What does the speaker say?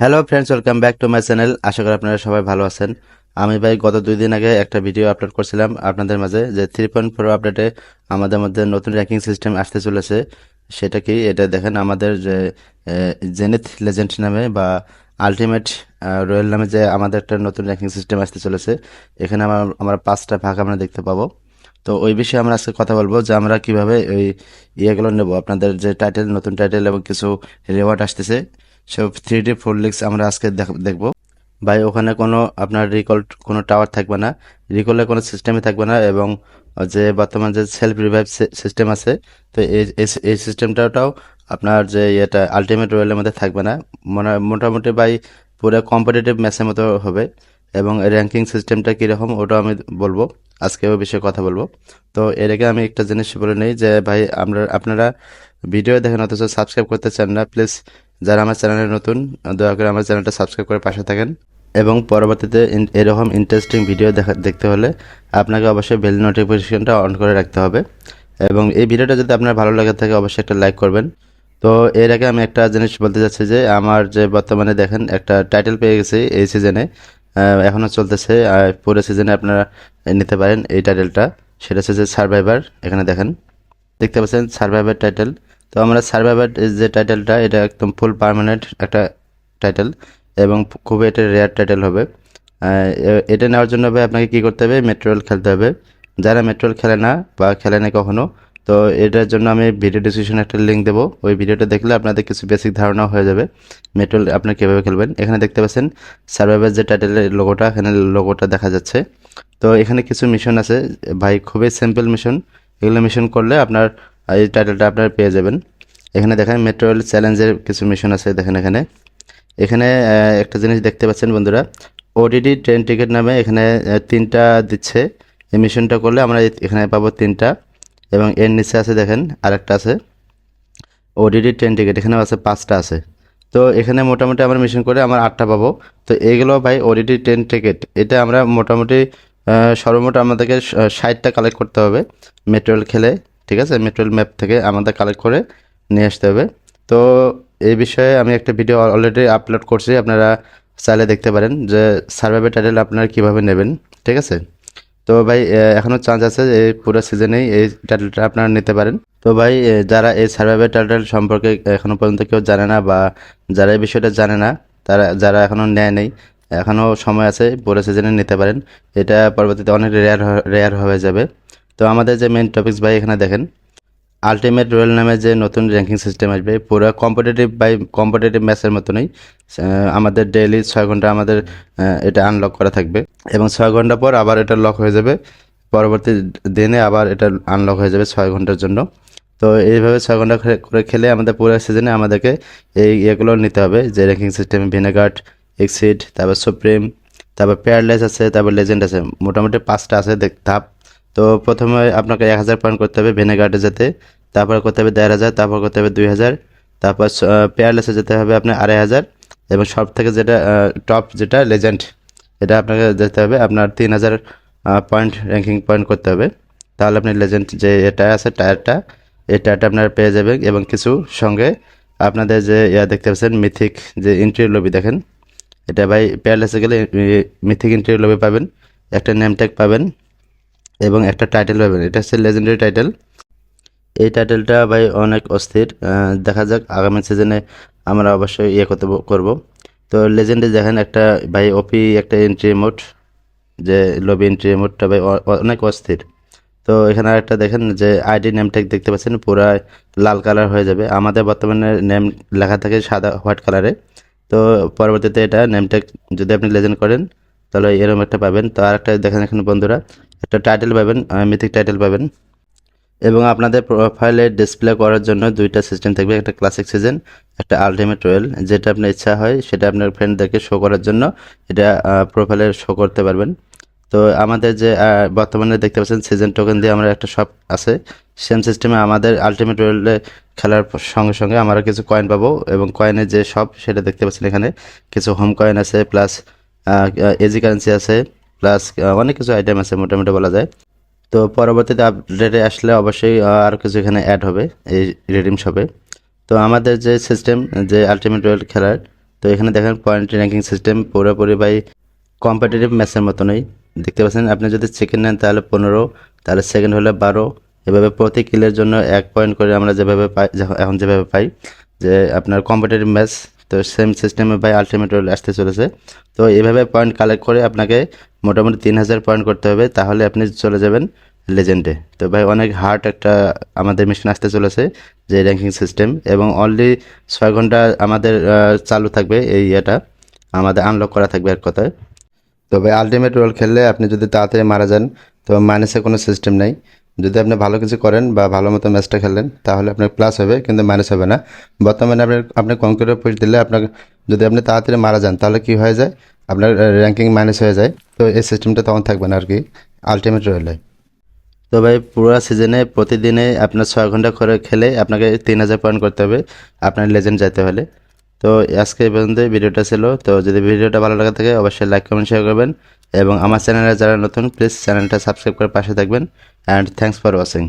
Hello friends welcome back to my channel আশা করি আপনারা সবাই ভালো আছেন। আমি ভাই, গত দুই দিন আগে একটা ভিডিও আপলোড করছিলাম আপনাদের মাঝে, যে থ্রি পয়েন্ট ফোর আপডেটে আমাদের মধ্যে নতুন র্যাঙ্কিং সিস্টেম আসতে চলেছে। সেটা কি? এটা দেখেন, আমাদের যে জেনিথ লেজেন্ড নামে বা আলটিমেট রয়্যাল নামে যে আমাদের একটা নতুন র্যাঙ্কিং সিস্টেম আসতে চলেছে, এখানে আমার, আমরা পাঁচটা ভাগ আমরা দেখতে পাবো। তো ওই বিষয়ে আমরা আজকে কথা বলব যে আমরা কীভাবে ওই ইয়েগুলো নেব, আপনাদের যে টাইটেল নতুন টাইটেল এবং কিছু রেওয়ার্ড আসতেছে। সব থ্রি ডি ফোর লিক্স আমরা আজকে দেখ- দেখব। ভাই, ওখানে কোনো আপনার রিকল কোনো টাওয়ার থাকবে না। রিকলের কোনো সিস্টেমই থাকবে না এবং যে বর্তমান যে সেলফ রিভাইভ সিস্টেম আছে, তো এই সিস্টেমটাও আপনার যে এটা আলটিমেট রয়্যালের মধ্যে থাকবে না। মোটামুটি ভাই, পুরো কম্পিটিটিভ ম্যাচের মতো হবে এবং র্যাঙ্কিং সিস্টেমটা কীরকম ওটাও আমি বলব। আজকে ওই বিষয়ে কথা বলব। তো এর আগে আমি একটা জিনিস বলে নিই যে ভাই, আমরা আপনারা ভিডিও দেখেন, অথচ সাবস্ক্রাইব করতে চান না প্লিজ যারা আমার চ্যানেলে নতুন, দয়া করে আমার চ্যানেলটা সাবস্ক্রাইব করে পাশে থাকেন। এবং পরবর্তীতে এরকম ইন্টারেস্টিং ভিডিও দেখা, দেখতে হলে আপনাকে অবশ্যই বেল নোটিফিকেশনটা অন করে রাখতে হবে। এবং এই ভিডিওটা যদি আপনার ভালো লাগে থাকে, অবশ্যই একটা লাইক করবেন। তো এর আগে আমি একটা জিনিস বলতে চাচ্ছি যে, আমার যে বর্তমানে দেখেন, একটা টাইটেল পেয়ে গেছি এই সিজনে এখনও চলতেছে পুরো সিজনে আপনারা নিতে পারেন এই টাইটেলটা সেটা হচ্ছে যে সার্ভাইভার এখানে দেখেন। দেখতে পাচ্ছেন সার্ভাইভার টাইটেল তো আমরা সার্ভাইভার যে টাইটেলটা এটা একদম ফুল পার্মানেন্ট একটা টাইটেল এবং খুবই এটা রেয়ার টাইটেল হবে। এটা নেওয়ার জন্য ভাই আপনাকে কী করতে হবে? মেট্রোল খেলতে হবে। যারা মেট্রোল খেলে না বা খেলে না কখনো, তো এটার জন্য আমি ভিডিও ডিসক্রিপশনে একটা লিঙ্ক দেবো। ওই ভিডিওটা দেখলে আপনাদের কিছু বেসিক ধারণা হয়ে যাবে। মেট্রোল আপনার কীভাবে খেলবেন। এখানে দেখতে পাচ্ছেন সার্ভাইভার যে টাইটেলের লোগোটা এখানে লোগোটা দেখা যাচ্ছে। তো এখানে কিছু মিশন আছে। ভাই, খুবই সিম্পল মিশন এগুলো মিশন করলে আপনার এই টাইটেলটা আপনারা পেয়ে যাবেন। এখানে দেখেন মেট্রোল চ্যালেঞ্জের কিছু মিশন আছে দেখেন এখানে। এখানে একটা জিনিস দেখতে পাচ্ছেন বন্ধুরা। ওডিডি ট্রেন টিকিট নামে এখানে তিনটা দিচ্ছে। এই মিশনটা করলে আমরা এখানে পাবো তিনটা। এবং এর নিচে আছে দেখেন আরেকটা আছে। ওডিডি ট্রেন টিকিট এখানেও আছে, পাঁচটা আছে। তো এখানে মোটামুটি আমরা মিশন করে আমার আটটা পাবো। তো এগুলো ভাই ওডিডি ট্রেন টিকিট এটা আমরা মোটামুটি সর্বমোট আমাদেরকে ষাটটা কালেক্ট করতে হবে। মেট্রোল খেলে। ঠিক আছে? মেট্রোল ম্যাপ থেকে আমাদের কালেক্ট করে নিয়ে আসতে হবে। তো এই বিষয়ে আমি একটা ভিডিও অলরেডি আপলোড করছি, আপনারা চাইলে দেখতে পারেন যে সার্ভাইভের টাইটেল আপনারা কীভাবে নেবেন, ঠিক আছে? তো ভাই এখনও চান্স আছে এই পুরো সিজনেই এই টাইটেলটা আপনারা নিতে পারেন। তো ভাই যারা এই সার্ভাইভের টাইটেল সম্পর্কে এখনও পর্যন্ত কেউ জানে না বা যারা এই বিষয়টা জানে না, তারা, যারা এখনও নেয় নেই এখনও সময় আছে পুরো সিজনে নিতে পারেন। এটা পরবর্তীতে অনেক রেয়ার রেয়ার হয়ে যাবে। তো আমাদের যে মেন টপিকস ভাই এখানে দেখেন আলটিমেট রয়্যাল নামে যে নতুন র্যাঙ্কিং সিস্টেম আসবে, পুরো কম্পিটিটিভ বাই কম্পিটিটিভ ম্যাচের মতনই আমাদের ডেইলি ছয় ঘণ্টা আমাদের এটা আনলক করা থাকবে। এবং ছয় ঘণ্টা পর আবার এটা লক হয়ে যাবে, পরবর্তী দিনে আবার এটা আনলক হয়ে যাবে ছয় ঘণ্টার জন্য। তো এইভাবে ছয় ঘণ্টা করে খেলে আমাদের পুরো সিজনে আমাদেরকে এই ইয়েগুলো নিতে হবে, যে র্যাঙ্কিং সিস্টেম ভিনেগার্ড এক্সিড তারপর সুপ্রিম তারপর পেয়ারলেস আছে, তারপর লেজেন্ড আছে। মোটামুটি পাঁচটা আছে ধাপ তো প্রথমে আপনাকে এক হাজার পয়েন্ট করতে হবে ভিনেগার্ডে যেতে, তারপর করতে হবে দেড় হাজার, তারপর করতে হবে দুই হাজার, তারপর পেয়ারলেসে যেতে হবে আপনার আড়াই হাজার এবং সব থেকে যেটা টপ যেটা লেজেন্ড, এটা আপনাকে যেতে হবে আপনার তিন হাজার পয়েন্ট র্যাঙ্কিং পয়েন্ট করতে হবে। তাহলে আপনি লেজেন্ড যে এটা আছে, টায়ারটা, এই টায়ারটা আপনারা পেয়ে যাবেন এবং কিছু সঙ্গে আপনাদের যে ইয়া দেখতে পাচ্ছেন, মিথিক যে এন্ট্রি লবি দেখেন, এটা ভাই পেয়ারলেসে গেলে মিথিক এন্ট্রি লবি পাবেন, একটা নেম ট্যাগ পাবেন। এবং একটা টাইটেল পাবেন। এটা হচ্ছে লেজেন্ডারি টাইটেল এই টাইটেলটা ভাই অনেক অস্থির। দেখা যাক আগামী সিজনে আমরা অবশ্যই ইয়ে করতে করব। তো লেজেন্ডে দেখেন, একটা ভাই ওপি একটা এন্ট্রি মোড যে লবি এন্ট্রি মোডটা ভাই অনেক অস্থির। তো এখানে একটা দেখেন, যে আইডি নেম ট্যাগ দেখতে পাচ্ছেন, পুরো লাল কালার হয়ে যাবে। আমাদের বর্তমানে নেম লেখা থাকে সাদা হোয়াইট কালারে তো পরবর্তীতে এটা নেম ট্যাগ যদি আপনি লেজেন্ড করেন, তাহলে এরকম একটা পাবেন। তো আর একটা দেখেন এখানে বন্ধুরা একটা টাইটেল পাবেন মিথিক টাইটেল পাবেন। এবং আপনাদের প্রোফাইলে ডিসপ্লে করার জন্য দুইটা সিস্টেম থাকবে, একটা ক্লাসিক সিজন একটা আলটিমেট রয়েল যেটা আপনার ইচ্ছা হয়, সেটা আপনার ফ্রেন্ডদেরকে শো করার জন্য এটা প্রোফাইলে শো করতে পারবেন। তো আমাদের যে বর্তমানে দেখতে পাচ্ছেন সিজন টোকেন দিয়ে আমরা একটা শপ আছে। সেম সিস্টেমে আমাদের আলটিমেট রয়েলে খেলার সঙ্গে সঙ্গে আমরা কিছু কয়েন পাবো এবং কয়েনের যে শপ সেটা দেখতে পাচ্ছেন এখানে। কিছু হোম কয়েন আছে প্লাস এজি কারেন্সি আছে। প্লাস অনেক কিছু আইটেম আছে মোটামুটি বলা যায়। তো পরবর্তীতে আপডেটে আসলে অবশ্যই আরও কিছু এখানে অ্যাড হবে এই রিডিম শপে তো আমাদের যে সিস্টেম যে আলটিমেট রয়্যাল খেলার, তো এখানে দেখেন পয়েন্ট র্যাঙ্কিং সিস্টেম পুরোপুরি ভাই কম্পিটিটিভ ম্যাচের মতনই। দেখতে পাচ্ছেন, আপনি যদি সেকেন্ড নেন তাহলে পনেরো, তাহলে সেকেন্ড হলে বারো। এভাবে প্রতি কিলের জন্য এক পয়েন্ট করে আমরা যেভাবে পাই এখন যেভাবে পাই, যে আপনার কম্পিটিটিভ ম্যাচ তো সেম সিস্টেমে ভাই আলটিমেট আসতে চলেছে। তো এভাবে পয়েন্ট কালেক্ট করে আপনাকে মোটামুটি তিন হাজার পয়েন্ট করতে হবে, তাহলে আপনি চলে যাবেন লেজেন্ডে তো ভাই অনেক হার্ড একটা আমাদের মিশন আসতে চলেছে যে র্যাঙ্কিং সিস্টেম এবং অনলি ছয় ঘণ্টা আমাদের চালু থাকবে এই ইয়েটা। আমাদের আনলক করা থাকবে এক কথায়। তবে আলটিমেট রোল খেললে আপনি যদি তাড়াতাড়ি মারা যান, তো মাইনাসে কোনো সিস্টেম নেই। যদি আপনি ভালো কিছু করেন বা ভালো মতো ম্যাচটা খেলেন, তাহলে আপনার প্লাস হবে, কিন্তু মাইনাস হবে না। বর্তমানে আপনি আপনি কম্পিউটার পুশ দিলে আপনার যদি আপনি তাড়াতাড়ি মারা যান, তাহলে কি হয়ে যায়? আপনার র্যাঙ্কিং মাইনাস হয়ে যায়। তো এই সিস্টেমটা তখন থাকবে না আর কি আলটিমেট রোলে তো ভাই, পুরো সিজনে প্রতিদিনে আপনার ছয় ঘণ্টা করে খেলে আপনাকে তিন হাজার পয়েন্ট করতে হবে, আপনার লেজেন্ড যেতে হলে। তো আজকে এই পর্যন্ত ভিডিওটা ছিল। তো যদি ভিডিওটা ভালো লাগে থাকে, অবশ্যই লাইক কমেন্ট শেয়ার করবেন। এবং আমার চ্যানেলে যারা নতুন প্লিজ চ্যানেলটা সাবস্ক্রাইব করে পাশে থাকবেন। And thanks for watching